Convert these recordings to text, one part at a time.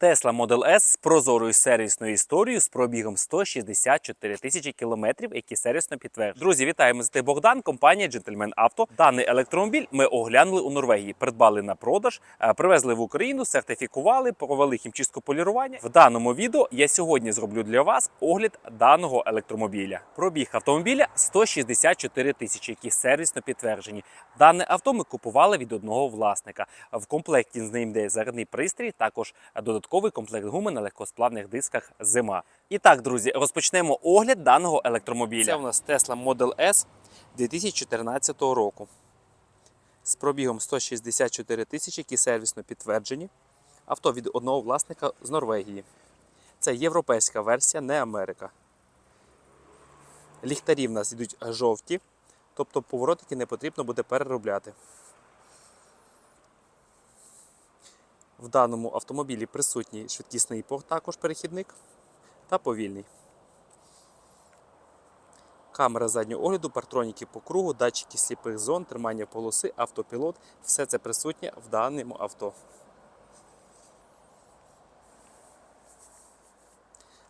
Tesla Model S з прозорою сервісною історією з пробігом 164 тисячі кілометрів, які сервісно підтверджують. Друзі, вітаємо з Богдан, компанія Gentleman Auto. Даний електромобіль ми оглянули у Норвегії, придбали на продаж, е, привезли в Україну, сертифікували, провели хімчистку полірування. В даному відео я сьогодні зроблю для вас огляд даного електромобіля. Пробіг автомобіля 164 тисячі, які сервісно підтверджені. Дане авто ми купували від одного власника. В комплекті з ним йде зарядний пристрій, також додатковий комплект гуми на легкосплавних дисках зима. І так, друзі, розпочнемо огляд даного електромобіля. Це у нас Tesla Model S 2014 року. З пробігом 164 тисячі, які сервісно підтверджені. Авто від одного власника з Норвегії. Це європейська версія, не Америка. Ліхтарі в нас йдуть жовті, тобто поворотики не потрібно буде переробляти. В даному автомобілі присутній швидкісний порт, також перехідник та повільний. Камера заднього огляду, партроніки по кругу, датчики сліпих зон, тримання полоси, автопілот все це присутнє в даному авто.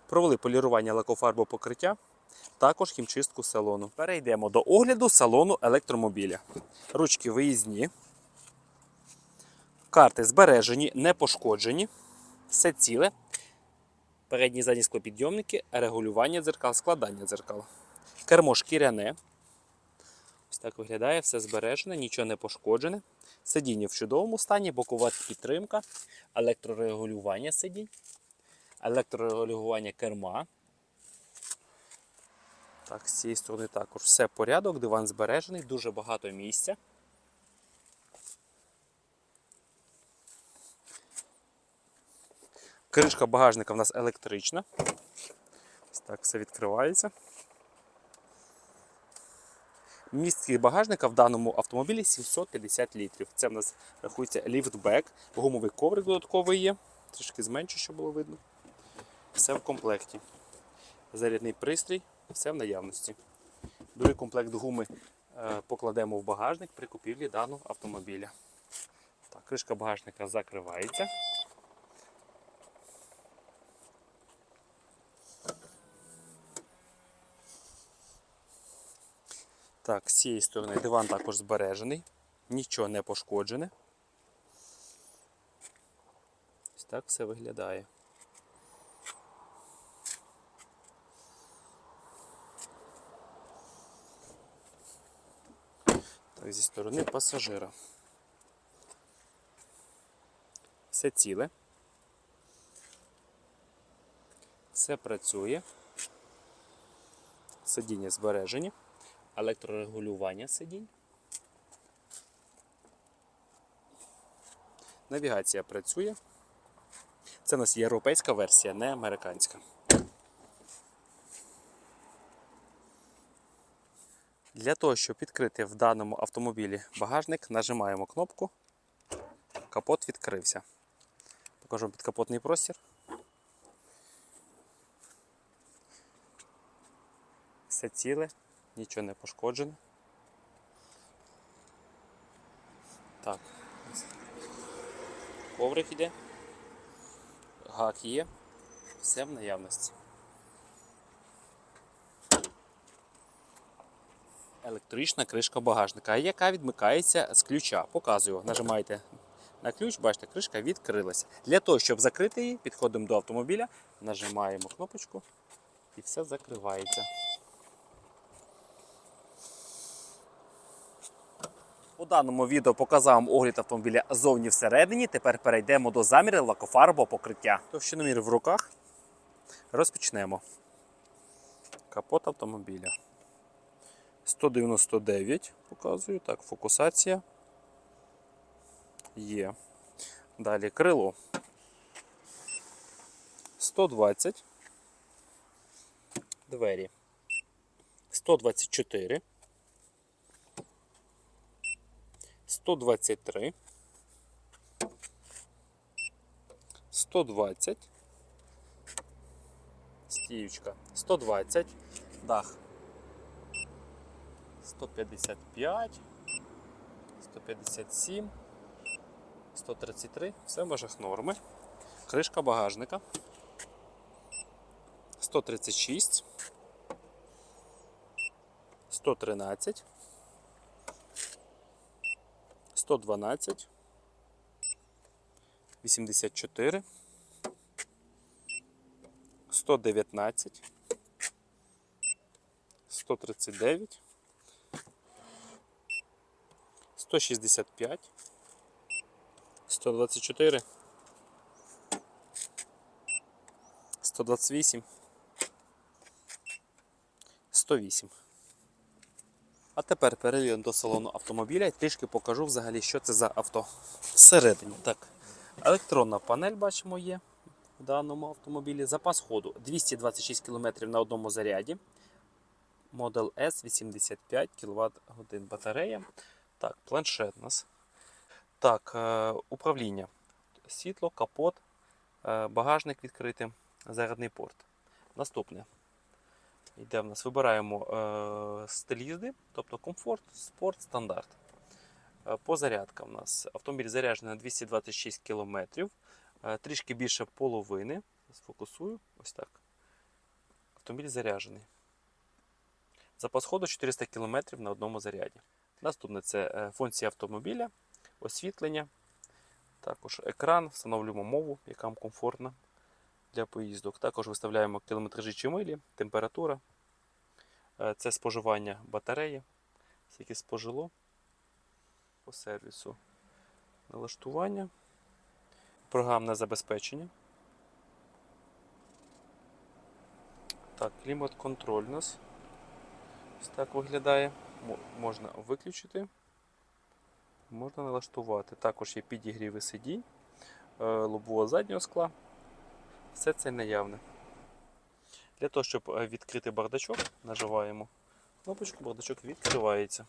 Провели полірування лакофарбопокриття, також хімчистку салону. Перейдемо до огляду салону електромобіля. Ручки виїзні. Карти збережені, не пошкоджені. Все ціле. Передні і задні склопідйомники, регулювання дзеркал, складання дзеркал. Кермо шкіряне. Ось так виглядає, все збережене, нічого не пошкоджене. Сидіння в чудовому стані, бокова підтримка, електрорегулювання сидінь, електрорегулювання керма. Так, з цієї сторони також все порядок, диван збережений, дуже багато місця. Кришка багажника в нас електрична. Ось так все відкривається. Містки багажника в даному автомобілі 750 літрів. Це в нас рахується ліфтбек, гумовий коврик додатковий є. Трішки зменшу, щоб було видно. Все в комплекті. Зарядний пристрій, все в наявності. Другий комплект гуми е, покладемо в багажник при купівлі даного автомобіля. Так, кришка багажника закривається. Так, з цієї сторони диван також збережений, нічого не пошкоджене. Ось так все виглядає. Так, зі сторони пасажира. Все ціле. Все працює. Сидіння збережені електрорегулювання сидінь. Навігація працює. Це у нас європейська версія, не американська. Для того, щоб відкрити в даному автомобілі багажник, нажимаємо кнопку. Капот відкрився. Покажу підкапотний простір. Все ціле, нічого не пошкоджено. Так. Коврик іде. Гак є. Все в наявності. Електрична кришка багажника, яка відмикається з ключа. Показую. Нажимаєте на ключ, бачите, кришка відкрилася. Для того, щоб закрити її, підходимо до автомобіля, нажимаємо кнопочку і все закривається. У даному відео показав вам огляд автомобіля зовні всередині. Тепер перейдемо до заміру лакофарбового покриття. Товщиномір в руках. Розпочнемо. Капот автомобіля. 199 показую. Так, фокусація. Є. Далі крило. 120. Двері. 124. 123, 120, стіючка, 120, дах, 155, 157, 133, все в межах норми. Кришка багажника. 136. 113. 112. 84. 119. 139. 165. 124. 128. 108. А тепер перейдемо до салону автомобіля і трішки покажу взагалі, що це за авто. Всередині. Так. Електронна панель, бачимо, є в даному автомобілі. Запас ходу 226 км на одному заряді. Model S 85 кВт годин батарея. Так, планшет у нас. Так, е, управління. Світло, капот, е, багажник відкритий, зарядний порт. Наступне. Йде в нас, вибираємо е, стиль тобто комфорт, спорт, стандарт. Е, по зарядкам у нас автомобіль заряджений на 226 км, е, трішки більше половини. Сфокусую, ось так. Автомобіль заряджений. Запас ходу 400 км на одному заряді. Наступне це е, функція автомобіля, освітлення, також екран, встановлюємо мову, яка вам комфортна для поїздок. Також виставляємо кілометражі чи милі, температура. Е, Це споживання батареї, скільки спожило по сервісу. Налаштування, програмне забезпечення. Так, клімат-контроль у нас. Ось так виглядає. Можна виключити, можна налаштувати. Також є підігріви сидінь, е, лобового заднього скла. Все це наявне. Для того, щоб е, відкрити бардачок, наживаємо кнопочку, бардачок відкривається.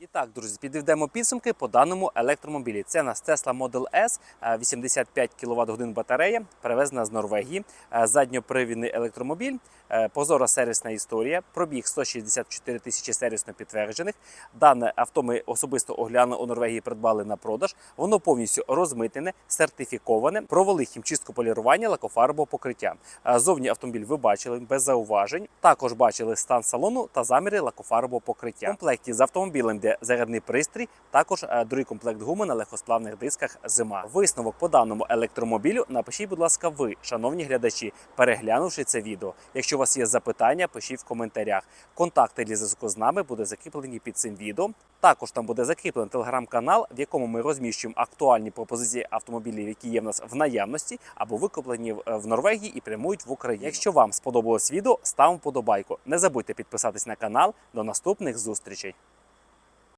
І так, друзі, підведемо підсумки по даному електромобілі. Це у нас Tesla Model S, е, 85 кВт годин батарея, привезена з Норвегії. Е, Задньопривідний електромобіль, е, позора сервісна історія, пробіг 164 тисячі сервісно підтверджених. Дане авто ми особисто оглянули у Норвегії, придбали на продаж. Воно повністю розмитнене, сертифіковане, провели хімчистку полірування, лакофарбового покриття. Е, Зовні автомобіль ви бачили без зауважень. Також бачили стан салону та заміри лакофарбового покриття. В комплекті з автомобілем йде зарядний пристрій, також е, другий комплект гуми на легкосплавних дисках зима. Висновок по даному електромобілю напишіть, будь ласка, ви, шановні глядачі, переглянувши це відео. Якщо у вас є запитання, пишіть в коментарях. Контакти для зв'язку з нами буде закріплені під цим відео. Також там буде закріплений телеграм-канал, в якому ми розміщуємо актуальні пропозиції автомобілів, які є в нас в наявності або викуплені в- в Норвегії і прямують в Україну. Якщо вам сподобалось відео, ставимо подобайку. Не забудьте підписатись на канал. До наступних зустрічей.